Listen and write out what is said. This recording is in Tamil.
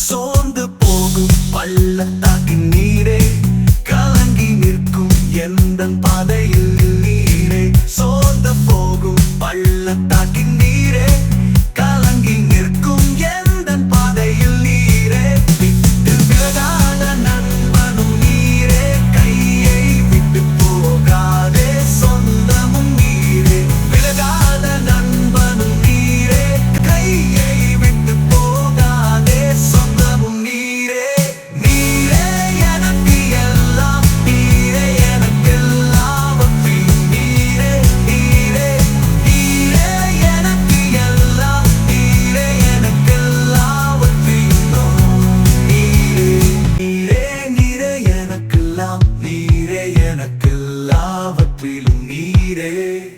சோர்ந்து போகும் பள்ளத்த முற்றிலும் நீரே.